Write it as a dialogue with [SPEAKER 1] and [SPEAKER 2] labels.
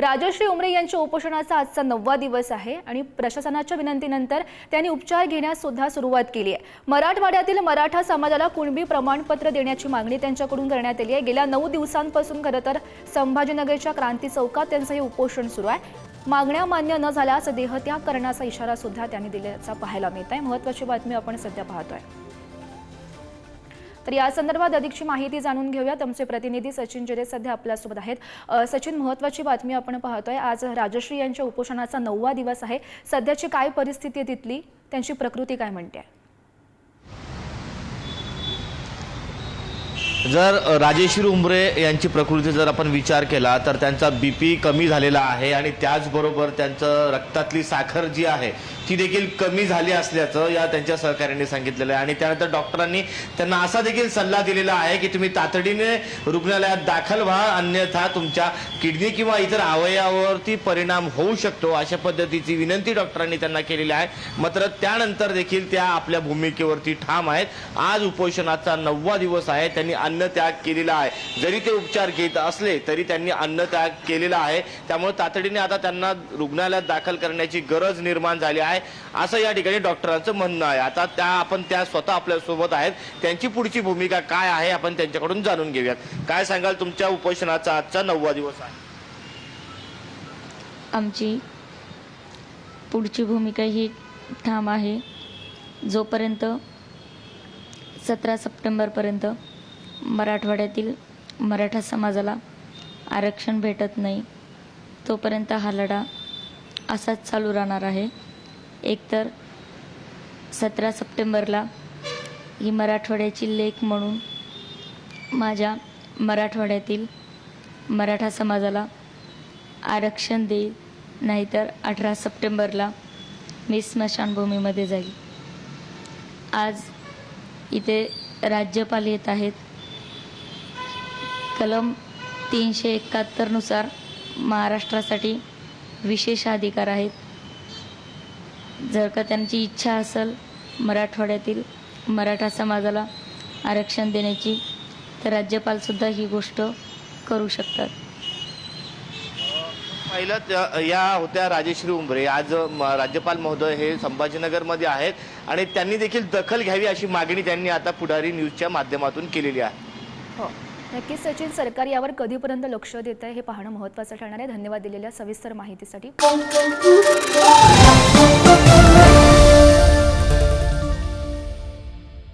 [SPEAKER 1] राजश्री उमरे यांच्या उपोषणाचा आजचा नववा दिवस आहे आणि प्रशासनाच्या विनंतीनंतर त्यांनी उपचार घेण्यास सुद्धा सुरुवात केली आहे. मराठवाड्यातील मराठा समाजाला कुणबी प्रमाणपत्र देण्याची मागणी त्यांच्याकडून करण्यात आली आहे. गेल्या नऊ दिवसांपासून खरं तर संभाजीनगरच्या क्रांती चौकात त्यांचं हे उपोषण सुरू आहे. मागण्या मान्य न झाल्यास देहत्याग करण्याचा इशारा सुद्धा त्यांनी दिल्याचा पाहायला मिळत आहे. महत्वाची बातमी आपण सध्या पाहतोय. तर या संदर्भात अधिकची माहिती जाणून घेऊयात. आमचे प्रतिनिधी सचिन जिरे सध्या आपल्यासोबत आहेत. सचिन महत्वाची बातमी आपण पाहतोय आज राजश्री यांच्या उपोषणाचा नववा दिवस आहे. सध्याची काय परिस्थिती आहे तिथली? त्यांची प्रकृती काय म्हणते?
[SPEAKER 2] जर राजेश्री उंबरे यांची प्रकृती जर आपण विचार केला तर त्यांचा बी पी कमी झालेला आहे आणि त्याचबरोबर त्यांचं रक्तातली साखर जी आहे ती देखील कमी झाली असल्याचं या त्यांच्या सहकार्याने सांगितलेलं आहे. आणि त्यानंतर डॉक्टरांनी त्यांना असा देखील सल्ला दिलेला आहे की तुम्ही तातडीने रुग्णालयात दाखल व्हा अन्यथा तुमच्या किडनी किंवा इतर अवयवावरती परिणाम होऊ शकतो अशा पद्धतीची विनंती डॉक्टरांनी त्यांना केलेली आहे. मात्र त्यानंतर देखील त्या आपल्या भूमिकेवरती ठाम आहेत. आज उपोषणाचा नववा दिवस आहे. त्यांनी अन्नत्याग केलेला आहे. जरी ते उपचार घेत असले तरी त्यांनी अन्नत्याग केलेला आहे. त्यामुळे तातडीने आता त्यांना रुग्णालयात दाखल करण्याची गरज निर्माण झाली आहे. असं या ठिकाणी डॉक्टरांचं म्हणणं आहे. आता त्या आपण त्या स्वतः आपल्यासोबत आहेत. त्यांची पुढची भूमिका काय आहे आपण त्यांच्याकडून जाणून घेऊयात. काय सांगाल तुमच्या उपोषणाचा आजचा नववा दिवस आहे?
[SPEAKER 3] आमची पुढची भूमिका ही ठाम आहे. जोपर्यंत सतरा सप्टेंबरपर्यंत मराठवाड्यातील मराठा समाजाला आरक्षण भेटत नाही तोपर्यंत हा लढा असाच चालू राहणार आहे. एकतर सतरा सप्टेंबरला ही मराठवाड्याची लेख म्हणून माझ्या मराठवाड्यातील मराठा समाजाला आरक्षण देईल नाहीतर अठरा सप्टेंबरला मी स्मशानभूमीमध्ये जाईल. आज इथे राज्यपाल येत आहेत. कलम तीनशे एकाहत्तरनुसार महाराष्ट्रासाठी विशेष अधिकार आहेत. जर का त्यांची इच्छा असेल मराठवाड्यातील मराठा समाजाला आरक्षण देण्याची तर राज्यपालसुद्धा ही गोष्ट करू शकतात.
[SPEAKER 2] पहिलं त्या- या होत्या राजेश्री उंबरे. आज म, राज्यपाल महोदय हे संभाजीनगरमध्ये आहेत आणि त्यांनी देखील दखल घ्यावी अशी मागणी त्यांनी आता पुढारी न्यूजच्या माध्यमातून केलेली आहे.
[SPEAKER 1] हो. नक्कीच सचिन सरकार यावर कधीपर्यंत लक्ष देत आहे हे पाहणं महत्त्वाचं ठरणार आहे. धन्यवाद दिलेल्या सविस्तर माहितीसाठी.